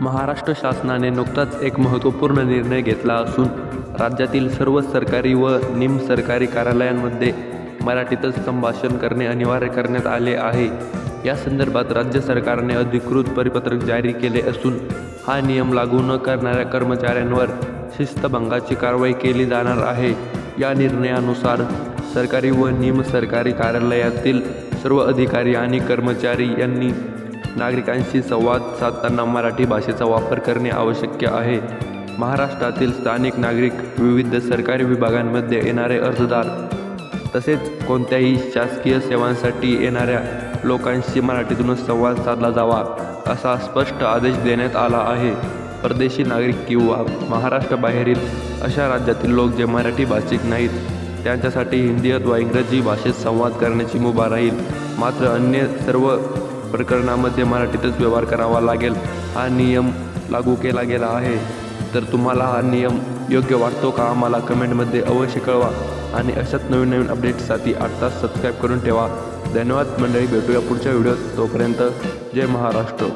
महाराष्ट्र शासनाने नुकताच एक महत्त्वपूर्ण निर्णय घेतला असून राज्यातील सर्व सरकारी व निमसरकारी कार्यालयांमध्ये मराठीतच संभाषण करणे अनिवार्य करण्यात आले आहे. या संदर्भात राज्य सरकारने अधिकृत परिपत्रक जारी केले असून हा नियम लागू न करणाऱ्या कर्मचाऱ्यांवर शिस्तभंगाची कारवाई केली जाणार आहे. या निर्णयानुसार सरकारी व निमसरकारी कार्यालयातील सर्व अधिकारी आणि कर्मचारी यांनी नागरिकांशी संवाद साधताना मराठी भाषेचा वापर करणे आवश्यक आहे. महाराष्ट्रातील स्थानिक नागरिक विविध सरकारी विभागांमध्ये येणारे अर्जदार तसेच कोणत्याही शासकीय सेवांसाठी येणाऱ्या लोकांशी मराठीतूनच संवाद साधला जावा असा स्पष्ट आदेश देण्यात आला आहे. परदेशी नागरिक किंवा महाराष्ट्राबाहेरील अशा राज्यातील लोक जे मराठी भाषिक नाहीत त्यांच्यासाठी हिंदी अथवा इंग्रजी भाषेत संवाद करण्याची मुभा राहील. मात्र अन्य सर्व प्रकरणामध्ये मराठीतच व्यवहार करावा लागेल. हा नियम लागू केला गेला आहे. तर तुम्हाला हा नियम योग्य वाटतो का? आम्हाला कमेंटमध्ये अवश्य कळवा. आणि अशाच नवीन नवीन अपडेट्ससाठी आत्ताच सबस्क्राईब करून ठेवा. धन्यवाद मंडळी. भेटूया पुढच्या व्हिडिओत. तोपर्यंत जय महाराष्ट्र.